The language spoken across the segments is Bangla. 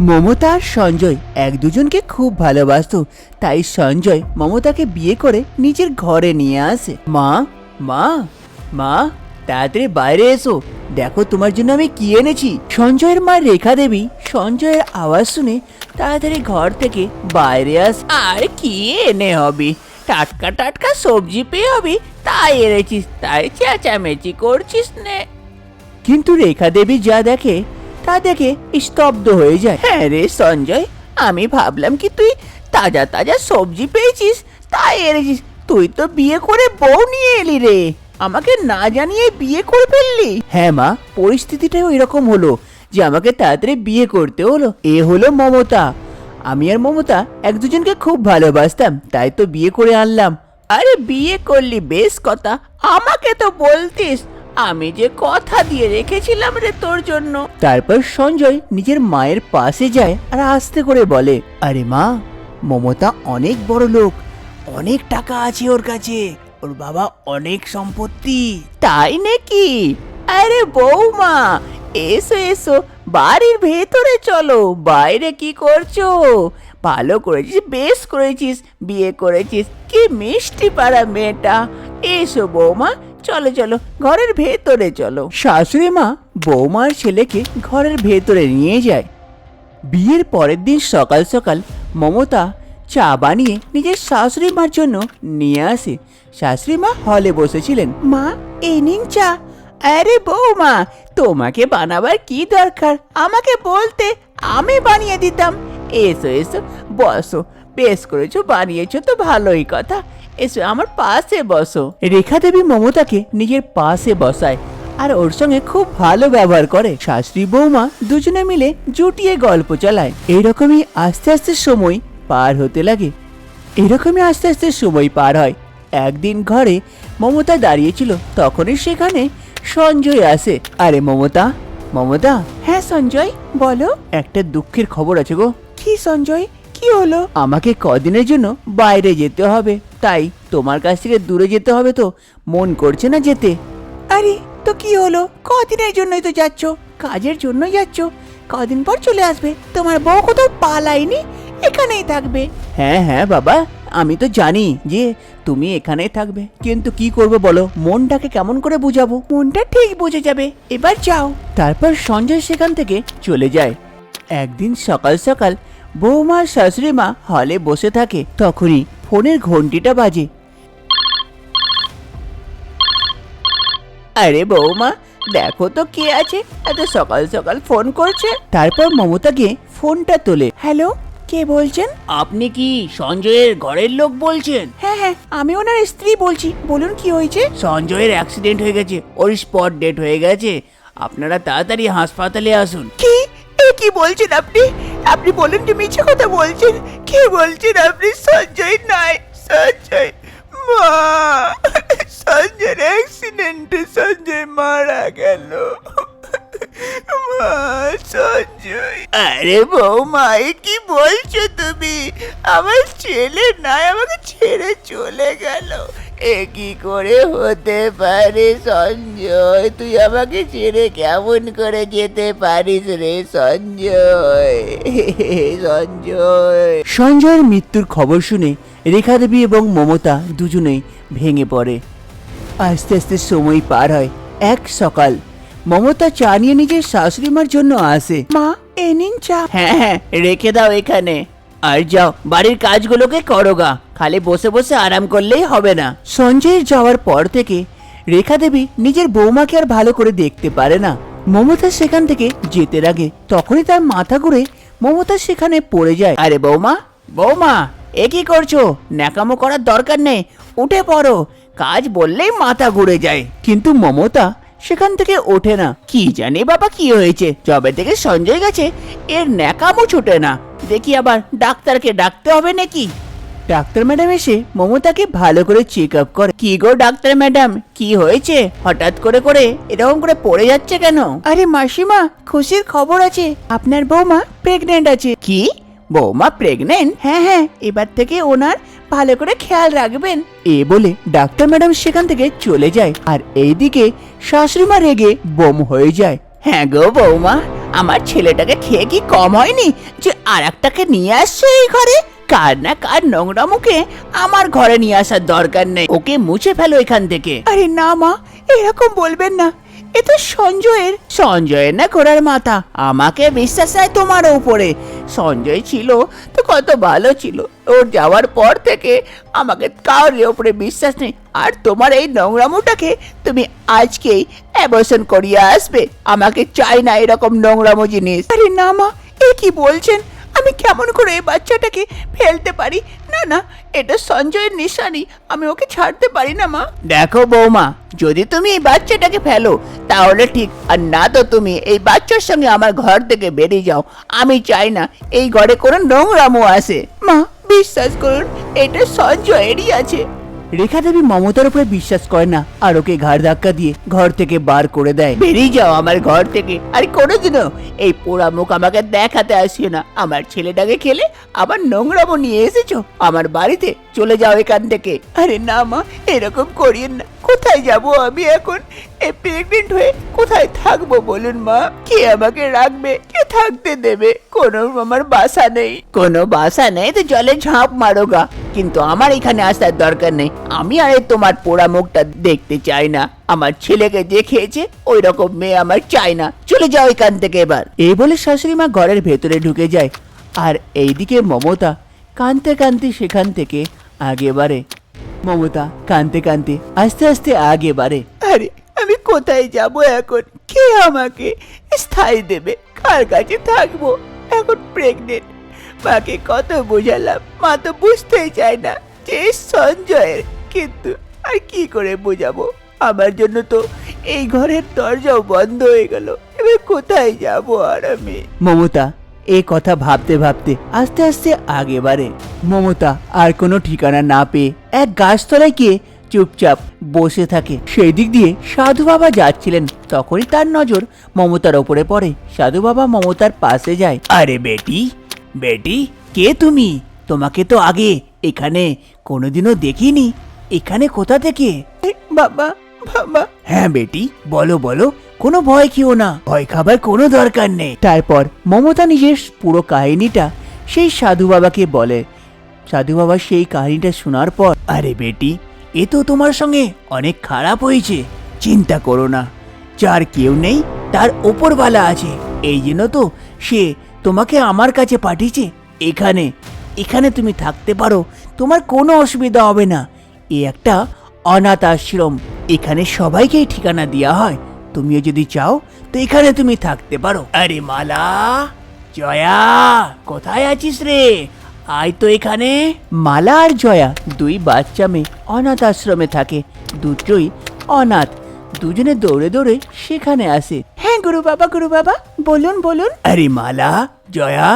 মমতা আর সঞ্জয় এক দুজনকে খুব ভালোবাসতো, তাই সঞ্জয় মমতাকে বিয়ে করে নিজের ঘরে নিয়ে আসে। মা মা মা, তাড়াতাড়ি বাইরে এসো। দেখো তোমার জন্য আমি কি এনেছি। সঞ্জয়ের মা রেখা দেবী সঞ্জয়ের আওয়াজ শুনে তাড়াতাড়ি ঘর থেকে বাইরে আস। আর কি এনে হবে? টাটকা টাটকা সবজি পেয়ে হবে, তাই এনেছিস, তাই চেঁচামেচি করছিস নে। কিন্তু রেখা দেবী যা দেখে তা দেখে স্তব্ধ হয়ে যায়। হ্যাঁ রে সঞ্জয় আমি ভাবলাম কি তুই তাজা তাজা সবজি পেয়েছিস তাই এনেছিস। তুই তো বিয়ে করে বউ নিয়ে এলি রে। আমাকে না জানিয়ে বিয়ে করে ফেললি। হ্যাঁ মা পরিস্থিতিটাও এরকম হলো যে আমাকে তাড়াতাড়ি বিয়ে করতে হলো। এ হলো মমতা। আমি আর মমতা এক দুজনকে খুব ভালোবাসতাম তাই তো বিয়ে করে আনলাম। আরে বিয়ে করলি বেশ কথা। আমাকে তো বলতিস। আমি যে কথা দিয়ে রেখেছিলাম রে তোর জন্য। তারপর সঞ্জয় নিজের মায়ের পাশে যায় আর আস্তে করে বলে আরে মা মমতা অনেক বড় লোক অনেক টাকা আছে ওর কাছে ওর বাবা অনেক সম্পত্তি। তাই নাকি? আরে বৌমা এসো এসো বাড়ির ভেতরে চলো বাইরে কি করছ? ভালো করেছিস বেশ করেছিস বিয়ে করেছিস কি মিষ্টি পাড়া মেয়েটা। এসো বৌমা চলো চলো, ঘরের ভেতরে চলো। শাশুড়ি মা বৌমার ছেলেকে ঘরের ভেতরে নিয়ে যায়। বিয়ের পরের দিন সকাল সকাল মমতা চা বানিয়ে নিজের শাশুড়ি মার জন্য নিয়ে আসে। শাশুড়ি মা হলে বসেছিলেন, মা, এই নিন চা। আরে বৌমা, তোমাকে বানাবার কি দরকার? আমাকে বলতে আমি বানিয়ে দিতাম। এসো এসো, বসো, বেশ করেছ, বানিয়েছো তো ভালোই কথা। এসো আমার পাশে বসো। রেখা দেবী মমতাকে নিজের পাশে বসায় আর ওর সঙ্গে খুব ভালো ব্যবহার করে। শাস্ত্রী বৌমা দুজনে মিলে জুটিয়ে গল্প চালায়। এইরকমই আস্তে আস্তে সময় পার হতে লাগে। এরকমই আস্তে আস্তে সময় পার হয়। একদিন ঘরে মমতা দাঁড়িয়েছিল তখনই সেখানে সঞ্জয় আসে। আরে মমতা মমতা। হ্যাঁ সঞ্জয় বলো। একটা দুঃখের খবর আছে গো। কি সঞ্জয়? কি হলো? আমাকে কদিনের জন্য বাইরে যেতে হবে। তাই তোমার কাছ থেকে দূরে যেতে হবে তো। মন করছে না যেতে। আরে, তো কি হলো? কদিনের জন্যই তো যাচ্ছ। কাজের জন্য যাচ্ছ। কদিন পর চলে আসবে। তোমার বউ কোথাও পালাইনি এখানেই থাকবে। হ্যাঁ হ্যাঁ বাবা। আমি তো জানি যে তুমি এখানেই থাকবে। কিন্তু কি করবে বলো? মনটাকে কেমন করে বুঝাবো? মনটা ঠিক বুঝে যাবে। এবার যাও। তারপর সঞ্জয় সেখান থেকে চলে যায়। একদিন সকাল সকাল বৌমা আর শাশুড়ি মা হলে বসে থাকে তখনই ফোনের ঘন্টিটা বাজে। আরে বৌমা দেখো তো কে আছে এত সকাল সকাল ফোন করছে। তারপর মমতা গিয়ে ফোনটা তোলে। হ্যালো কে বলছেন? আপনি কি সঞ্জয়ের ঘরের লোক বলছেন? হ্যাঁ হ্যাঁ আমি ওনার স্ত্রী বলছি। বলুন কি হয়েছে? সঞ্জয়ের অ্যাক্সিডেন্ট হয়ে গেছে ওর স্পট ডেট হয়ে গেছে। আপনারা তাড়াতাড়ি হাসপাতালে আসুন। কি? এ কি বলছেন আপনি? আপনি বলেন যে মিছে কথা বলছেন? কে বলছেন আপনি? সঞ্জয় নাই, সঞ্জয় মা, সঞ্জয়ের অ্যাক্সিডেন্টে সঞ্জয় মারা গেল। মা আরে বৌমা কি বলছো তুমি? আমার ছেলে নাই, আমাকে ছেড়ে চলে গেল। এ কি করে হতে পারে সঞ্জয়? তুই আমাকে ছেড়ে কেমন করে যেতে পারিস রে সঞ্জয়? সঞ্জয়। সঞ্জয়ের মৃত্যুর খবর শুনে রেখা দেবী এবং মমতা দুজনেই ভেঙে পড়ে। আস্তে আস্তে সময় পার হয় এক সকাল। মমতা চা নিয়ে নিজের শাশুড়ি মার জন্য আসে। মা এ নিন চা। হ্যাঁ হ্যাঁ রেখে দাও এখানে। আর যাও বাড়ির কাজগুলোকে করো গা। খালি বসে বসে আরাম করলেই হবে না। সঞ্জয়ের যাওয়ার পর থেকে রেখা দেবী নিজের বৌমাকে আর ভালো করে দেখতে পারে না। মমতা সেখান থেকে যেতে লাগে। তখনই তার মাথা ঘুরে মমতা সেখানে পড়ে যায়। আরে বৌমা বৌমা এ কি করছ? ন্যাকামো করার দরকার নেই। উঠে পড়ো। কাজ বললেই মাথা ঘুরে যায়। কিন্তু মমতা সেখান থেকে ওঠে না। কি জানে বাবা কি হয়েছে? যবে থেকে সঞ্জয় গেছে এর ন্যাকামও ছুটে না। দেখি আবার? ডাক্তারকে ডাকতে হবে নাকি? ডাক্তার ম্যাডাম এসে মমতাকে ভালো করে চেক আপ করে। কি গো ডাক্তার ম্যাডাম? কি হয়েছে? হঠাৎ করে করে এরকম করে পড়ে যাচ্ছে কেন? আরে মাসিমা খুশির খবর আছে। আপনার বৌমা প্রেগনেন্ট আছে। কি? বৌমা প্রেগনেন্ট হ্যাঁ হ্যাঁ এবার থেকে ওনার ভালো করে খেয়াল রাখবেন। এ বলে ডাক্তার ম্যাডাম সেখান থেকে চলে যায় আর এইদিকে শাশুড়িমা রেগে বোম হয়ে যায়। হ্যাঁ গো বৌমা আমার ছেলেটাকে খেয়ে কি কম হয়নি যে আর একটাকে নিয়ে আসছে এই ঘরে? কার না কার নোংরা মুখে আমার ঘরে নিয়ে আসার দরকার নেই। ওকে মুছে ফেলো এখান থেকে। আরে না মা এরকম বলবেন না। এ তো সঞ্জয়ের। সঞ্জয়ের না ঘোড়ার মাথা। আমাকে বিশ্বাস হয় তোমার উপরে। সঞ্জয় ছিল তো কত ভালো ছিল। ওর যাওয়ার পর থেকে আমাকে কারোর উপরে বিশ্বাস নেই। আর তোমার এই নোংরামোটাকে তুমি আজকেই অ্যাবর্শন করিয়ে আসবে। আমাকে চাই না এরকম নোংরামো জিনিস। আরে না মা এ কি বলছেন? আমি কেমন করে এই বাচ্চাটাকে ফেলতে পারি? না না এটা সঞ্জয়ের নিশানি। আমি ওকে ছাড়তে পারি না মা। দেখো বৌমা যদি তুমি এই বাচ্চাটাকে ফেলো তাহলে ঠিক। আর না তো তুমি এই বাচ্চার সঙ্গে আমার ঘর থেকে বেরিয়ে যাও। আমি চাই না এই ঘরে কোনো নোংরামো আসে। মা বিশ্বাস করুন এটা সঞ্জয়েরই আছে। রেখা দেবী মমতার উপরে বিশ্বাস করে না, আর ওকে ঘাড় ধাক্কা দিয়ে ঘর থেকে বার করে দেয়। বেরিয়ে যাও আমার ঘর থেকে। আর কোনোদিনও এই পোড়া মুখ আমাকে দেখাতে আসিও না। আমার ছেলেটাকে খেলে আবার নোংরামো নিয়ে এসেছ। আমার বাড়িতে চলে যাও এখান থেকে। আরে না মা, এরকম করিয়েন না। কোথায় যাব আমি এখন? প্রেগনেন্ট হয়ে কোথায় থাকব বলুন মা? কে আমাকে রাখবে? কে থাকতে দেবে? কোনো আমার বাসা নেই। কোনো বাসা নেই তো জলে ঝাঁপ মারো গা। কিন্তু আমার এখানে আসার দরকার নেই। আমি আর তোমার পোড়া মুখটা দেখতে চাই না। আমার ছেলেকে যে খেয়েছে ওই রকম মেয়ে আমার চাই না। চলে যাও এখান থেকে এবার। এই বলে শাশুড়ি মা ঘরের ভেতরে ঢুকে যায়। আর এইদিকে মমতা কানতে কানতে সেখান থেকে আগে বাড়ে। মমতা কানতে কানতে আস্তে আস্তে আগে বাড়ে। আরে, আমি কোথায় যাব এখন? কে আমাকে স্থায়ী দেবে? কার কাছে থাকব? এখন প্রেগনেন্ট মাকে কত বোঝালাম, মা তো বুঝতেই চায় না যে সঞ্জয়ের, কিন্তু আর কি করে বোঝাবো? আমার জন্য তো এই ঘরের দরজাও বন্ধ হয়ে গেল, এবার কোথায় যাব আর আমি? মমতা এই কথা ভাবতে ভাবতে, আস্তে আস্তে আগে বাড়ে। মমতা, আর কোনো ঠিকানা না পেয়ে এক গাছতলায় গিয়ে চুপচাপ বসে থাকে। সেই দিক দিয়ে সাধু বাবা যাচ্ছিলেন, তখনই তার নজর মমতার ওপরে পড়ে। সাধু বাবা মমতার পাশে যায়। আরে বেটি বেটি কে তুমি? তোমাকে তো আগে এখানে কোনোদিনও দেখিনি। এখানে কোথা থেকে? বাবা বাবা। হ্যাঁ বেটি বলো বলো কোনো ভয় খেও না। ভয় খাবার কোনো দরকার নেই। তারপর মমতা নিজের পুরো কাহিনীটা সেই সাধু বাবাকে বলে। সাধু বাবা সেই কাহিনীটা শোনার পর আরে বেটি এ তো তোমার সঙ্গে অনেক খারাপ হয়েছে। চিন্তা করো না। যার কেউ নেই তার ওপরওয়ালা আছে। এই জন্য তো সে তোমাকে আমার কাছে পাঠিয়েছে। এখানে এখানে তুমি থাকতে পারো। তোমার কোনো অসুবিধা হবে না। এ একটা অনাথ আশ্রম। এখানে সবাইকেই ঠিকানা দেওয়া হয়। তুমিও যদি চাও, তো এখানে তুমি থাকতে পারো। আরে মালা, জয়া, কোথায় আছিস রে? আয় তো এখানে। মালা আর জয়া, দুই বাচ্চা মেয়ে অনাথ আশ্রমে থাকে। দুটোই অনাথ। দুজনে দৌড়ে দৌড়ে সেখানে আসে। হ্যাঁ গুরু বাবা গুরু বাবা বলুন বলুন। আরে মালা জয়া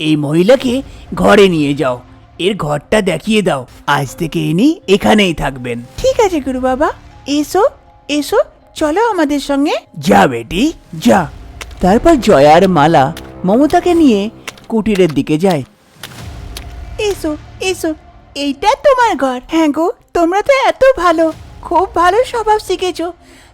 এই মহিলাকে ঘরে নিয়ে যাও। এর ঘরটা দেখিয়ে দাও। আজ থেকে ইনি এখানেই থাকবেন। ঠিক আছে গুরু বাবা এসো এসো চলো আমাদের সঙ্গে। যা বেটি যা। তারপর জয়া আর মালা মমতাকে নিয়ে কুটিরের দিকে যায়। এসো এসো এইটা তোমার ঘর। হ্যাঁ গো তোমরা তো এত ভালো। খুব ভালো স্বভাব শিখেছো।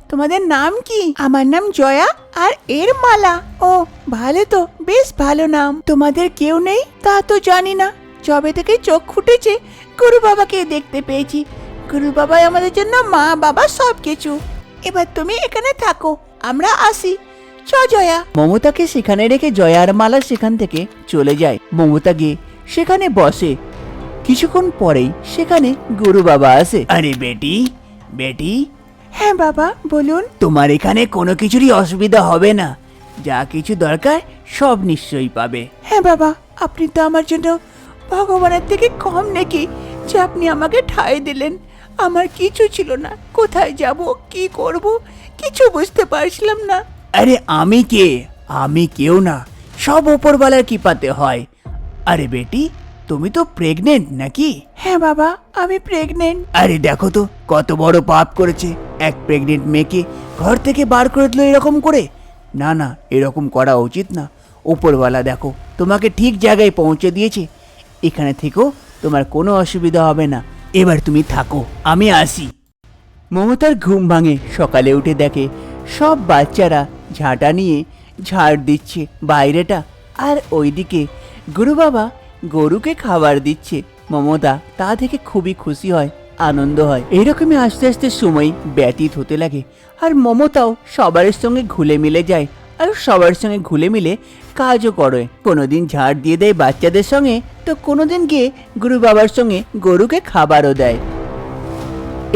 তোমাদের নাম কি? আমার নাম জয়া আর এর মালা। ও, ভালো তো, বেশ ভালো নাম। তোমাদের কেউ নেই? তা তো জানি না। যবে থেকে চোখ ফুটেছে, গুরু বাবাকে দেখতে পেয়েছি। গুরু বাবাই আমাদের জন্য মা, বাবা সব কিছু এবার তুমি এখানে থাকো, আমরা আসি। চ, জয়া। মমতাকে সেখানে রেখে জয়া আর মালা সেখান থেকে চলে যায়। মমতা গিয়ে সেখানে বসে। কিছুক্ষণ পরেই সেখানে গুরু বাবা আসে। আরে বেটি বেটি হ্যাঁ বাবা বলুন। তোমার এখানে কোনো কিছুরই অসুবিধা হবে না। যা কিছু দরকার সব নিশ্চয়ই পাবে। হ্যাঁ বাবা আপনি তো আমার জন্য ভগবানের থেকে কম নাকি? যে আপনি আমাকে ঠাঁই দিলেন। আমার কিছু ছিল না। কোথায় যাব কি করব কিছু বুঝতে পারছিলাম না। আরে আমি কে? আমি কেউ না। সব ওপরওয়ালার কৃপাতে হয়। আরে বেটি তুমি তো প্রেগনেন্ট নাকি? হ্যাঁ বাবা, আমি প্রেগনেন্ট আরে দেখো তো, কত বড় পাপ করেছে। এক প্রেগনেন্ট মেয়েকে ঘর থেকে বার করে দিল এরকম করে? না না, এরকম করা উচিত না। উপরওয়ালা দেখো, তোমাকে ঠিক জায়গায় পৌঁছে দিয়েছে। এখানে থেকেও তোমার কোনো অসুবিধা হবে না। এবার তুমি থাকো, আমি আসি। মমতার ঘুম ভাঙে, সকালে উঠে দেখে সব বাচ্চারা ঝাঁটা নিয়ে ঝাড় দিচ্ছে বাইরেটা। আর ওইদিকে গুরু বাবা গরুকে খাবার দিচ্ছে। মমতা তা থেকে খুবই খুশি হয়, আনন্দ হয়। এরকমই আস্তে আস্তে সময় ব্যতীত হতে লাগে। আর মমতাও সবার সঙ্গে ঘুলে মিলে যায় আর সবার সঙ্গে ঘুলে মিলে কাজও করে। কোনোদিন ঝাড় দিয়ে দেয় বাচ্চাদের সঙ্গে, তো কোনোদিন গিয়ে গুরু বাবার সঙ্গে গরুকে খাবারও দেয়।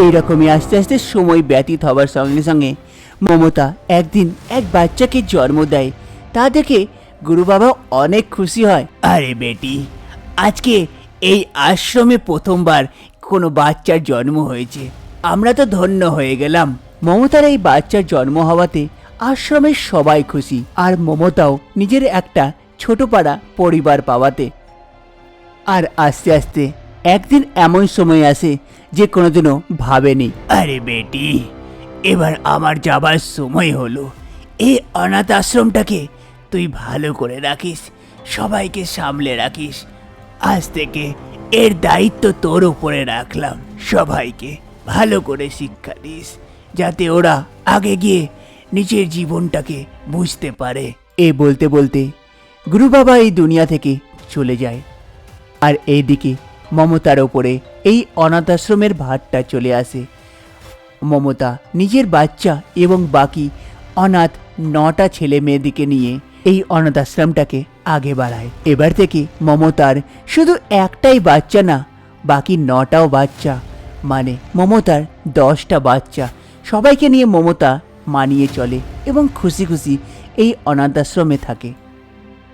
এইরকমই আস্তে আস্তে সময় ব্যতীত হওয়ার সঙ্গে সঙ্গে মমতা একদিন এক বাচ্চাকে জন্ম দেয়। তা দেখে গুরু বাবা অনেক খুশি হয়। আরে বেটি, আজকে এই আশ্রমে প্রথমবার কোনো বাচ্চার জন্ম হয়েছে। আমরা তো ধন্য হয়ে গেলাম। মমতার এই বাচ্চার জন্ম হওয়াতে আশ্রমের সবাই খুশি আর মমতাও নিজের একটা ছোট পাড়া পরিবার পাওয়াতে। আর আস্তে আস্তে একদিন এমন সময় আসে যে কোনোদিনও ভাবেনি। আরে বেটি, এবার আমার যাবার সময় হলো। এই অনাথ আশ্রমটাকে তুই ভালো করে রাখিস, সবাইকে সামলে রাখিস। আজ থেকে এর দায়িত্ব তোর উপরে রাখলাম, সবাইকে। ভালো করে শিক্ষা দিস যাতে ওরা আগে গিয়ে নিজের জীবনটাকে বুঝতে পারে। এ বলতে বলতে গুরু বাবা এই দুনিয়া থেকে চলে যায়। আর এইদিকে মমতার ওপরে এই অনাথাশ্রমের ভারটা চলে আসে। মমতা নিজের বাচ্চা এবং বাকি অনাথ নটা ছেলে মেয়েদিকে নিয়ে এই অনাথাশ্রমটাকে আগে বাড়ায়। এবার থেকে মমতার শুধু একটাই বাচ্চা না, বাকি নটাও বাচ্চা। মানে মমতার দশটা বাচ্চা। সবাইকে নিয়ে মমতা মানিয়ে চলে এবং খুশি খুশি এই অনাথাশ্রমে থাকে।